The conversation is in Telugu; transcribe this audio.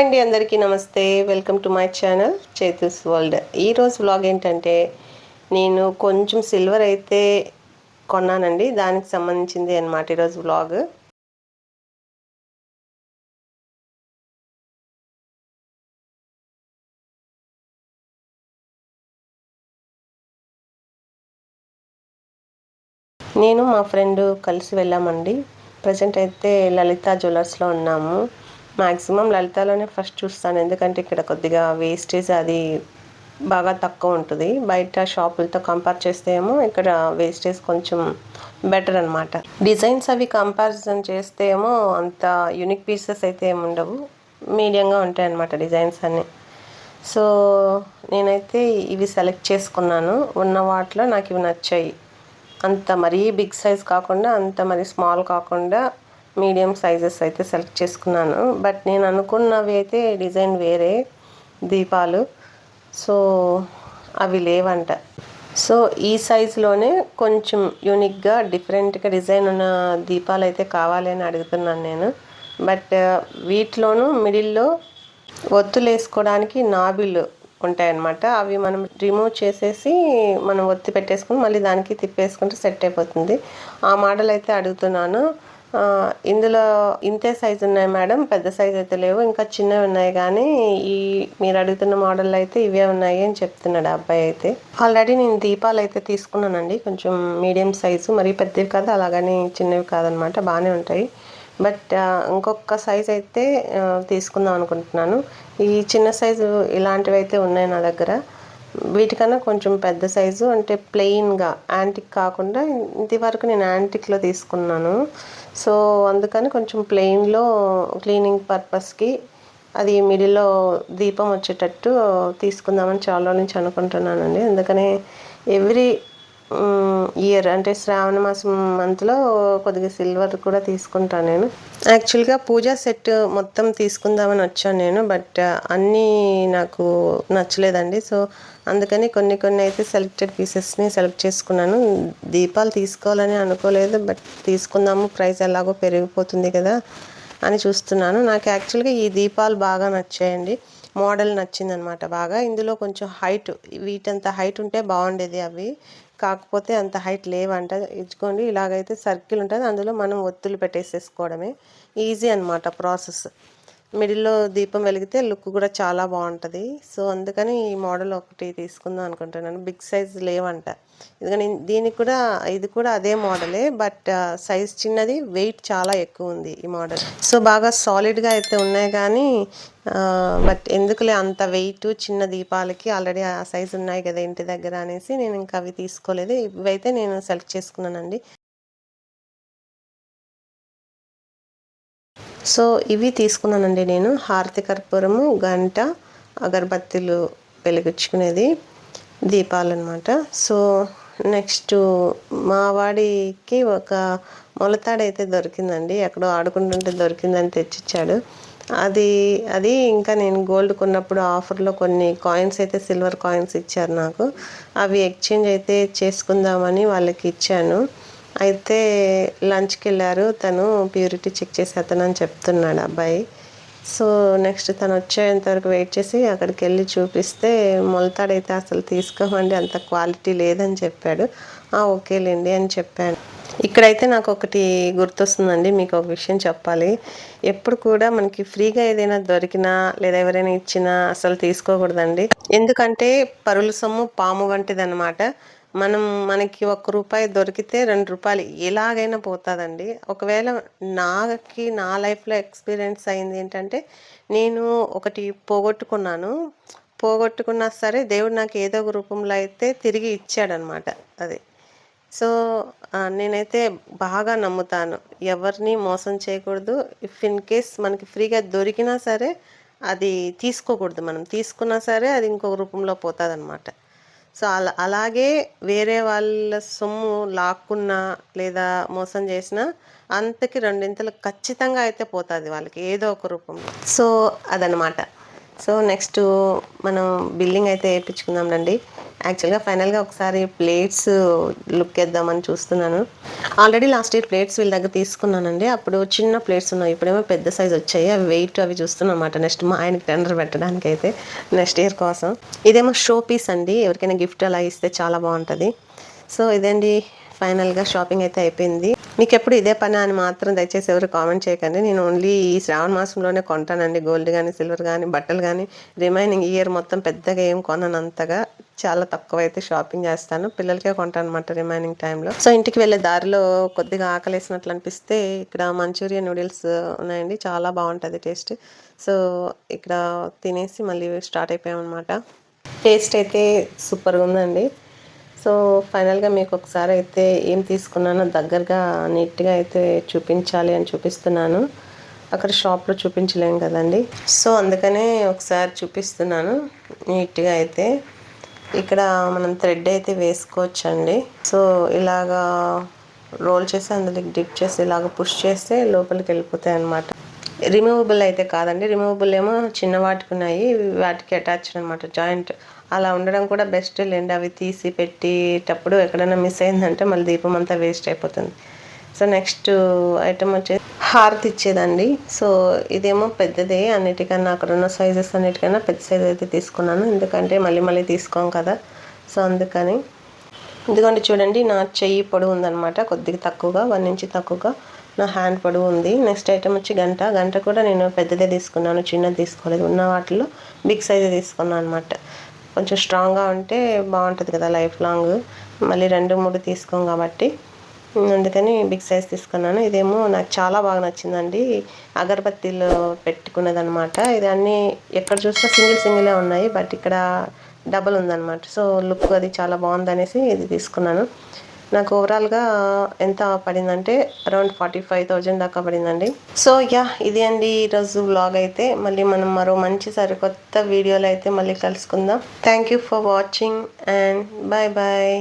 హాయ్ అండి అందరికీ నమస్తే. Welcome to my channel చేతుస్ world ఈరోజు వ్లాగ్ ఏంటంటే నేను కొంచెం సిల్వర్ అయితే కొన్నానండి. దానికి సంబంధించింది అనమాట ఈరోజు వ్లాగ్ నేను మా ఫ్రెండ్ కలిసి వెళ్ళామండి. ప్రజెంట్ అయితే లలిత జ్యువెలర్స్లో ఉన్నాము. మ్యాక్సిమం లలితలోనే ఫస్ట్ చూస్తాను. ఎందుకంటే ఇక్కడ కొద్దిగా వేస్టేజ్ అది బాగా తక్కువ ఉంటుంది. బయట షాపులతో కంపేర్ చేస్తే ఏమో ఇక్కడ వేస్టేజ్ కొంచెం బెటర్ అనమాట డిజైన్స్ అవి కంపారిజన్ చేస్తే ఏమో అంత యూనిక్ పీసెస్ అయితే ఏమి ఉండవు. మీడియంగా ఉంటాయి అన్నమాట డిజైన్స్ అన్నీ. సో నేనైతే ఇవి సెలెక్ట్ చేసుకున్నాను. ఉన్న వాటిలో నాకు ఇవి నచ్చాయి. అంత మరీ బిగ్ సైజ్ కాకుండా అంత మరీ స్మాల్ కాకుండా మీడియం సైజెస్ అయితే సెలెక్ట్ చేసుకున్నాను. బట్ నేను అనుకున్నవి అయితే డిజైన్ వేరే దీపాలు. సో అవి లేవంట. సో ఈ సైజులోనే కొంచెం యూనిక్గా డిఫరెంట్గా డిజైన్ ఉన్న దీపాలు అయితే కావాలి అని అడుగుతున్నాను నేను. బట్ వీటిలోనూ మిడిల్లో ఒత్తులు వేసుకోవడానికి నాబిల్ ఉంటాయన్నమాట. అవి మనం రిమూవ్ చేసేసి మనం ఒత్తి పెట్టేసుకుని మళ్ళీ దానికి తిప్పేసుకుంటే సెట్ అయిపోతుంది. ఆ మోడల్ అయితే అడుగుతున్నాను. ఇందులో ఇంతే సైజు ఉన్నాయి మేడం పెద్ద సైజు అయితే లేవు ఇంకా చిన్నవి ఉన్నాయి కానీ ఈ మీరు అడుగుతున్న మోడల్ అయితే ఇవే ఉన్నాయి అని చెప్తున్నాడు అబ్బాయి అయితే. ఆల్రెడీ నేను దీపాలు అయితే తీసుకున్నానండి కొంచెం మీడియం సైజు మరీ పెద్దవి కాదు అలాగని చిన్నవి కాదనమాట బాగానే ఉంటాయి. బట్ ఇంకొక సైజ్ అయితే తీసుకుందాం అనుకుంటున్నాను. ఈ చిన్న సైజు ఇలాంటివి అయితే ఉన్నాయి నా దగ్గర. వీటికన్నా కొంచెం పెద్ద సైజు అంటే ప్లెయిన్గా యాంటిక్ కాకుండా ఇది వరకు నేను యాంటిక్లో తీసుకున్నాను. సో అందుకని కొంచెం ప్లెయిన్లో క్లీనింగ్ పర్పస్కి అది మిడిల్లో దీపం వచ్చేటట్టు తీసుకుందామని చాలా నుంచి అనుకుంటున్నానండి. అందుకనే ఎవ్రీ ఇయర్ అంటే శ్రావణ మాసం మంత్లో కొద్దిగా సిల్వర్ కూడా తీసుకుంటాను నేను. యాక్చువల్గా పూజా సెట్ మొత్తం తీసుకుందామని వచ్చాను నేను బట్ uh, అన్నీ నాకు నచ్చలేదండి. సో అందుకని కొన్ని కొన్ని అయితే సెలెక్టెడ్ పీసెస్ని సెలెక్ట్ చేసుకున్నాను. దీపాలు తీసుకోవాలని అనుకోలేదు బట్ తీసుకుందాము ప్రైస్ ఎలాగో పెరిగిపోతుంది కదా అని చూస్తున్నాను. నాకు యాక్చువల్గా ఈ దీపాలు బాగా నచ్చాయండి. మోడల్ నచ్చిందనమాట బాగా. ఇందులో కొంచెం హైట్ వీటంత హైట్ ఉంటే బాగుండేది అవి. కాకపోతే అంత హైట్ లేవంట. ఇచ్చుకోండి ఇలాగైతే సర్కిల్ ఉంటుంది. అందులో మనం ఒత్తులు పెట్టేసేసుకోవడమే. ఈజీ అనమాట ప్రాసెస్. మిడిల్లో దీపం వెలిగితే లుక్ కూడా చాలా బాగుంటుంది. సో అందుకని ఈ మోడల్ ఒకటి తీసుకుందాం అనుకుంటున్నాను. బిగ్ సైజ్ లేవంట. ఎందుకని దీనికి కూడా ఇది కూడా అదే మోడలే బట్ సైజ్ చిన్నది వెయిట్ చాలా ఎక్కువ ఉంది ఈ మోడల్. సో బాగా సాలిడ్గా అయితే ఉన్నాయి కానీ బట్ ఎందుకులే అంత వెయిట్ చిన్న దీపాలకి ఆల్రెడీ ఆ సైజ్ ఉన్నాయి కదా ఇంటి దగ్గర అనేసి నేను ఇంకా అవి తీసుకోలేదు. ఇవైతే నేను సెలెక్ట్ చేసుకున్నానండి. సో ఇవి తీసుకున్నానండి నేను. హారతి కర్పూరము గంట అగరబత్తిలు వెలిగించుకునేది దీపాలు అనమాట సో నెక్స్ట్ మా వాడికి ఒక మొలతాడైతే దొరికిందండి. ఎక్కడో ఆడుకుంటుంటే దొరికిందని తెచ్చిచ్చాడు. అది అది ఇంకా నేను గోల్డ్ కొన్నప్పుడు ఆఫర్లో కొన్ని కాయిన్స్ అయితే సిల్వర్ కాయిన్స్ ఇచ్చారు నాకు. అవి ఎక్స్చేంజ్ అయితే చేసుకుందామని వాళ్ళకి ఇచ్చాను. అయితే లంచ్కి వెళ్ళారు తను ప్యూరిటీ చెక్ చేసి అతను అని చెప్తున్నాడు అబ్బాయి. సో నెక్స్ట్ తను వచ్చేంతవరకు వెయిట్ చేసి అక్కడికి వెళ్ళి చూపిస్తే మొలతాడైతే అసలు తీసుకోమండి అంత క్వాలిటీ లేదని చెప్పాడు. ఓకేలేండి అని చెప్పాను ఇక్కడైతే నాకు ఒకటి గుర్తొస్తుందండి మీకు ఒక విషయం చెప్పాలి. ఎప్పుడు కూడా మనకి ఫ్రీగా ఏదైనా దొరికినా లేదా ఎవరైనా ఇచ్చినా అసలు తీసుకోకూడదండి. ఎందుకంటే పరుల సొమ్ము పాము వంటిది అనమాట మనం మనకి ఒక్క రూపాయి దొరికితే రెండు రూపాయలు ఎలాగైనా పోతుందండి. ఒకవేళ నాకి నా లైఫ్లో ఎక్స్పీరియన్స్ అయింది ఏంటంటే నేను ఒకటి పోగొట్టుకున్నాను. పోగొట్టుకున్నా సరే దేవుడు నాకు ఏదో ఒక రూపంలో అయితే తిరిగి ఇచ్చాడనమాట అది. సో నేనైతే బాగా నమ్ముతాను. ఎవరిని మోసం చేయకూడదు. ఇఫ్ ఇన్ కేస్ మనకి ఫ్రీగా దొరికినా సరే అది తీసుకోకూడదు. మనం తీసుకున్నా సరే అది ఇంకొక రూపంలో పోతుంది అనమాట సో అలా అలాగే వేరే వాళ్ళ సొమ్ము లాక్కున్నా లేదా మోసం చేసినా అంతకి రెండింతలు ఖచ్చితంగా అయితే పోతుంది వాళ్ళకి ఏదో ఒక రూపంలో. సో అదనమాట సో నెక్స్ట్ మనం బిల్లింగ్ అయితే వేయించుకుందాం రండి. యాక్చువల్గా ఫైనల్గా ఒకసారి ప్లేట్స్ లుక్ వేద్దామని చూస్తున్నాను. ఆల్రెడీ లాస్ట్ ఇయర్ ప్లేట్స్ వీళ్ళ దగ్గర తీసుకున్నానండి. అప్పుడు చిన్న ప్లేట్స్ ఉన్నాయి. ఇప్పుడేమో పెద్ద సైజ్ వచ్చాయి. అవి వెయిట్ అవి చూస్తున్నాం అనమాట నెక్స్ట్ మా ఆయనకి టెండర్ పెట్టడానికి అయితే నెక్స్ట్ ఇయర్ కోసం. ఇదేమో షో పీస్ అండి. ఎవరికైనా గిఫ్ట్ అలా ఇస్తే చాలా బాగుంటుంది. సో ఇదండి ఫైనల్గా షాపింగ్ అయితే అయిపోయింది. మీకు ఎప్పుడు ఇదే పని అని మాత్రం దయచేసి ఎవరు కామెంట్ చేయకండి. నేను ఓన్లీ ఈ శ్రావణ మాసంలోనే కొంటానండి. గోల్డ్ కానీ సిల్వర్ కానీ బట్టలు కానీ రిమైనింగ్ ఇయర్ మొత్తం పెద్దగా ఏం కొనను అంతగా చాలా తక్కువ అయితే షాపింగ్ చేస్తాను. పిల్లలకే కొంటాను అనమాట రిమైనింగ్ టైంలో. సో ఇంటికి వెళ్ళే దారిలో కొద్దిగా ఆకలేసినట్లు అనిపిస్తే ఇక్కడ మంచూరియన్ నూడిల్స్ ఉన్నాయండి. చాలా బాగుంటుంది టేస్ట్. సో ఇక్కడ తినేసి మళ్ళీ స్టార్ట్ అయిపోయామన్నమాట. టేస్ట్ అయితే సూపర్గా ఉందండి. సో ఫైనల్గా మీకు ఒకసారి అయితే ఏం తీసుకున్నానో దగ్గరగా నీట్గా అయితే చూపించాలి అని చూపిస్తున్నాను. అక్కడ షాప్లో చూపించలేం కదండి. సో అందుకనే ఒకసారి చూపిస్తున్నాను నీట్గా అయితే. ఇక్కడ మనం థ్రెడ్ అయితే వేసుకోవచ్చండి. సో ఇలాగా రోల్ చేసి అందులోకి డిప్ చేసి ఇలాగ పుష్ చేస్తే లోపలికి వెళ్ళిపోతాయి అనమాట రిమూవబుల్ అయితే కాదండి. రిమూవబుల్ ఏమో చిన్న వాటికి ఉన్నాయి. వాటికి అటాచ్డ్ అనమాట జాయింట్ అలా ఉండడం కూడా బెస్ట్ లేండి. అవి తీసి పెట్టేటప్పుడు ఎక్కడైనా మిస్ అయిందంటే మళ్ళీ దీపం అంతా వేస్ట్ అయిపోతుంది. సో నెక్స్ట్ ఐటమ్ వచ్చేసి హారతి ఇచ్చేదండి. సో ఇదేమో పెద్దదే అన్నిటికన్నా అక్కడ ఉన్న సైజెస్ అన్నిటికన్నా పెద్ద సైజ్ అయితే తీసుకున్నాను. ఎందుకంటే మళ్ళీ మళ్ళీ తీసుకోం కదా. సో అందుకని. ఎందుకంటే చూడండి నా చెయ్యి పొడవు ఉందనమాట కొద్దిగా తక్కువగా వన్ ఇంచ్ తక్కువగా నా హ్యాండ్ పొడవు ఉంది. నెక్స్ట్ ఐటమ్ వచ్చి గంట. గంట కూడా నేను పెద్దదే తీసుకున్నాను చిన్నది తీసుకోలేదు. ఉన్న వాటిలో బిగ్ సైజే తీసుకున్నాను అనమాట కొంచెం స్ట్రాంగ్గా ఉంటే బాగుంటుంది కదా లైఫ్ లాంగ్. మళ్ళీ రెండు మూడు తీసుకోం కాబట్టి. అందుకని బిగ్ సైజ్ తీసుకున్నాను. ఇదేమో నాకు చాలా బాగా నచ్చిందండి. అగరబత్తీలు పెట్టుకున్నది అనమాట ఇది అన్నీ ఎక్కడ చూసినా సింగిల్ సింగిలే ఉన్నాయి. బట్ ఇక్కడ డబల్ ఉందన్నమాట. సో లుక్ అది చాలా బాగుందనేసి ఇది తీసుకున్నాను. నాకు ఓవరాల్గా ఎంత పడిందంటే అరౌండ్ ఫార్టీ ఫైవ్ థౌజండ్ దాకా పడిందండి. సో యా ఇది అండి ఈరోజు వ్లాగ్ అయితే. మళ్ళీ మనం మరో మంచి సరికొత్త వీడియోలో అయితే మళ్ళీ కలుసుకుందాం. Thank you for watching and bye bye